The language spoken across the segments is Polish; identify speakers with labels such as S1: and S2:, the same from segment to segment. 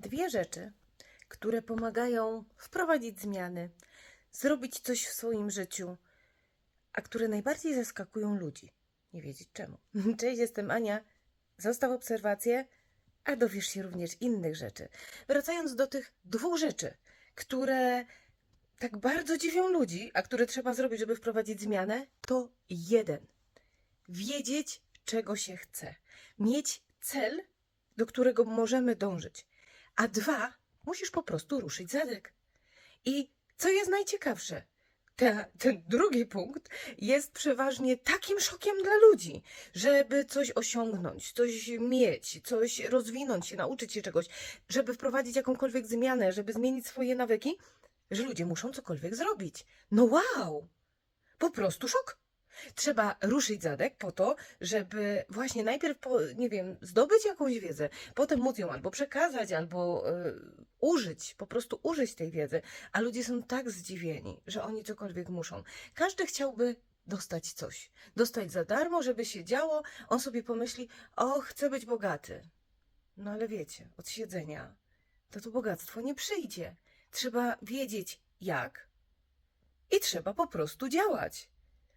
S1: dwie rzeczy, które pomagają wprowadzić zmiany, zrobić coś w swoim życiu, a które najbardziej zaskakują ludzi. Nie wiedzieć czemu. Cześć, jestem Ania. Zostaw obserwację, a dowiesz się również innych rzeczy. Wracając do tych dwóch rzeczy, które tak bardzo dziwią ludzi, a które trzeba zrobić, żeby wprowadzić zmianę, to jeden. Wiedzieć, czego się chce. Mieć cel, do którego możemy dążyć. A dwa, musisz po prostu ruszyć zadek. I co jest najciekawsze? Ten drugi punkt jest przeważnie takim szokiem dla ludzi, żeby coś osiągnąć, coś mieć, coś rozwinąć się, nauczyć się czegoś, żeby wprowadzić jakąkolwiek zmianę, żeby zmienić swoje nawyki, że ludzie muszą cokolwiek zrobić. No wow! Po prostu szok. Trzeba ruszyć zadek po to, żeby właśnie najpierw, po, nie wiem, zdobyć jakąś wiedzę, potem móc ją albo przekazać, albo y, użyć, po prostu użyć tej wiedzy. A ludzie są tak zdziwieni, że oni cokolwiek muszą. Każdy chciałby dostać coś. Dostać za darmo, żeby się działo. On sobie pomyśli, o, chcę być bogaty. No ale wiecie, od siedzenia to to bogactwo nie przyjdzie. Trzeba wiedzieć jak i trzeba po prostu działać.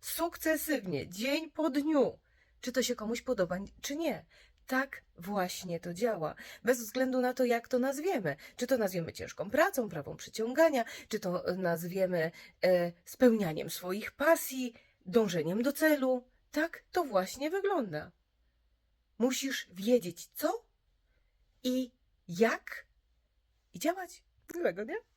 S1: Sukcesywnie, dzień po dniu. Czy to się komuś podoba, czy nie. Tak właśnie to działa. Bez względu na to, jak to nazwiemy. Czy to nazwiemy ciężką pracą, prawą przyciągania, czy to nazwiemy e, spełnianiem swoich pasji, dążeniem do celu. Tak to właśnie wygląda. Musisz wiedzieć co i jak i działać. Złego, nie?